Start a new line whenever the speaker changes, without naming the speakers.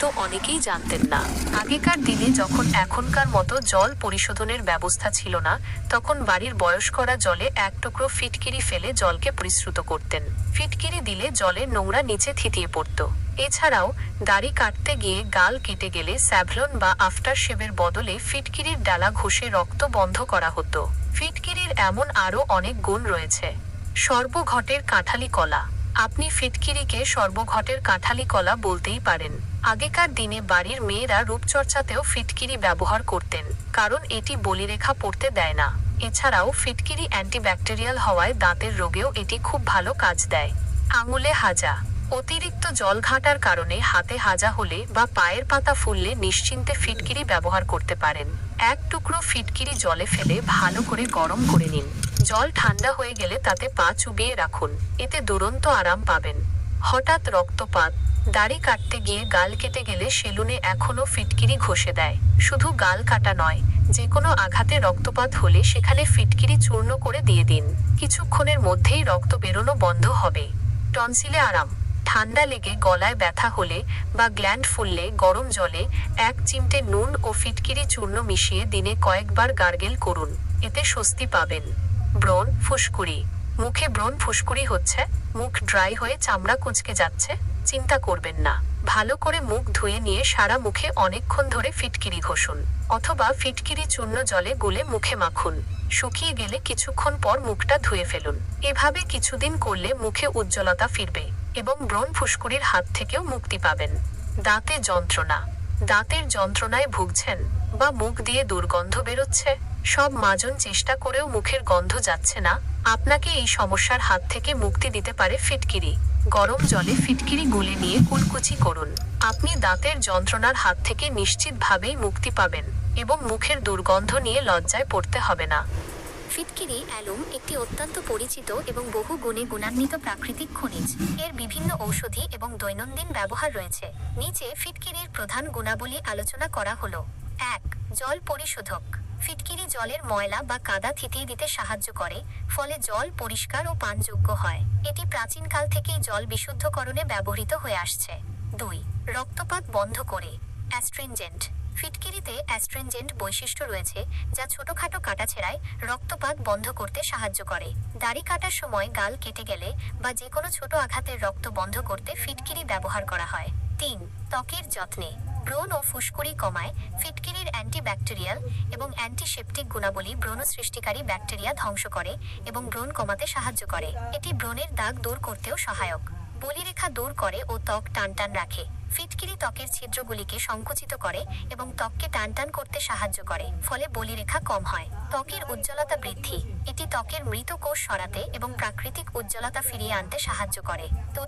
তো অনেকেই জানতেন না। আগেকার দিনে যখন এখনকার মতো জল পরিশোধনের ব্যবস্থা ছিল না, তখন বাড়ির বয়স করা জলে এক টুকরো ফিটকিরি ফেলে জলকে পরিশ্রুত করতেন। ফিটকিরি দিলে জলের নোংরা নিচে থিতিয়ে পড়ত। এছাড়াও, দাড়ি কাটতে গিয়ে গাল কেটে গেলে স্যাভলন বা আফটার শেভের বদলে ফিটকিরির ডালা ঘষে রক্ত বন্ধ করা হতো। ফিটকিরির এমন আরও অনেক গুণ রয়েছে। সর্বঘটের কাঁঠালি কলা। আপনি ফিটকিরিকে সর্বঘটের কাঁঠালি কলা বলতেই পারেন। আগেকার দিনে বাড়ির মেয়েরা রূপচর্চাতেও ফিটকিরি ব্যবহার করতেন, কারণ এটি বলিরেখা পড়তে দেয় না। এছাড়াও ফিটকিরি অ্যান্টিব্যাকটেরিয়াল হওয়ায় দাঁতের রোগেও এটি খুব ভালো কাজ দেয়। আঙুলে হাজা অতিরিক্ত জল ঘাঁটার কারণে হাতে হাজা হলে বা পায়ের পাতা ফুললে নিশ্চিন্তে ফিটকিরি ব্যবহার করতে পারেন। এক টুকরো ফিটকিরি জলে ফেলে ভালো করে গরম করে নিন। জল ঠান্ডা হয়ে গেলে তাতে পা চুবিয়ে রাখুন। এতে দুরন্ত আরাম পাবেন। হঠাৎ রক্তপাত, দাড়ি কাটতে গিয়ে গাল কেটে গেলে সেলুনে এখনও ফিটকিরি ঘষে দেয়। শুধু গাল কাটা নয় যে কোনো আঘাতে রক্তপাত হলে সেখানে ফিটকিরি চূর্ণ করে দিয়ে দিন। কিছুক্ষণের মধ্যেই রক্ত বেরোনো বন্ধ হবে। টনসিলে আরাম। ঠান্ডা লেগে গলায় ব্যথা হলে বা গ্ল্যান্ড ফুললে, গরম জলে এক চিমটে নুন ও ফিটকিরি চূর্ণ মিশিয়ে দিনে কয়েকবার গার্গেল করুন। এতে স্বস্তি পাবেন। ব্রণ ফুসকুড়ি। মুখে ব্রণ ফুসকুড়ি হচ্ছে, মুখ ড্রাই হয়ে চামড়া কুঁচকে যাচ্ছে, চিন্তা করবেন না। ভালো করে মুখ ধুয়ে নিয়ে সারা মুখে অনেকক্ষণ ধরে ফিটকিরি ঘষুন, অথবা ফিটকিরি চূর্ণ জলে গুলে মুখে মাখুন। শুকিয়ে গেলে কিছুক্ষণ পর মুখটা ধুয়ে ফেলুন। এভাবে কিছুদিন করলে মুখে উজ্জ্বলতা ফিরবে। এবং ব্রণ ফুসকুড়ির হাত থেকেও মুক্তি পাবেন। দাঁতে যন্ত্রণা। দাঁতের যন্ত্রণায় ভুগছেন বা মুখ দিয়ে দুর্গন্ধ বেরোচ্ছে, সব মাজন চেষ্টা করেও মুখের গন্ধ যাচ্ছে না। আপনাকে এই সমস্যার হাত থেকে মুক্তি দিতে পারে ফিটকিরি। গরম জলে ফিটকিরি গুলে নিয়ে কুলকুচি করুন। আপনি দাঁতের যন্ত্রণার হাত থেকে নিশ্চিতভাবেই মুক্তি পাবেন এবং মুখের দুর্গন্ধ নিয়ে লজ্জায় পড়তে হবে না।
ফিটকিরি অ্যালুম একটি অত্যন্ত পরিচিত এবং বহু গুণে গুণান্বিত প্রাকৃতিক খনিজ। এর বিভিন্ন ঔষধি এবং দৈনন্দিন ব্যবহার রয়েছে। নিচে ফিটকিরির প্রধান গুণাবলী আলোচনা করা হলো। এক, জল পরিশোধক। ফিটকিরি জলের ময়লা বা কাদা থিতিয়ে দিতে সাহায্য করে, ফলে জল পরিষ্কার ও পানযোগ্য হয়। এটি প্রাচীনকাল থেকেই জল বিশুদ্ধকরণে ব্যবহৃত হয়ে আসছে। দুই, রক্তপাত বন্ধ করে। অ্যাস্ট্রিনজেন্ট। ফিটকিরিতে অ্যাস্ট্রিনজেন্ট বৈশিষ্ট্য রয়েছে যা ছোটখাটো কাটাছেড়ায় রক্তপাত বন্ধ করতে সাহায্য করে। দাড়ি কাটার সময় গাল কেটে গেলে বা যে কোনো ছোট আঘাতের রক্ত বন্ধ করতে ফিটকিরি ব্যবহার করা হয়। তিন, ত্বকের যত্নে। ব্রণ ও ফুসকুড়ি কমায় ফিটকিরির অ্যান্টিব্যাকটেরিয়াল এবং অ্যান্টিসেপটিক গুণাবলী ব্রণ সৃষ্টিকারী ব্যাকটেরিয়া ধ্বংস করে এবং ব্রণ কমাতে সাহায্য করে। এটি ব্রণের দাগ দূর করতেও সহায়ক। বলিরেখা দূর করে ও ত্বক টানটান রাখে। ফিটকিরি ত্বকের ছিদ্রগুলিকে সংকুচিত করে এবং ত্বককে টান টান করতে সাহায্য করে, ফলে বলিরেখা কম হয়। ত্বকের উজ্জ্বলতা বৃদ্ধি, এটি ত্বকের মৃত কোষ সরাতে এবং প্রাকৃতিক উজ্জ্বলতা ফিরিয়ে আনতে সাহায্য করে। তো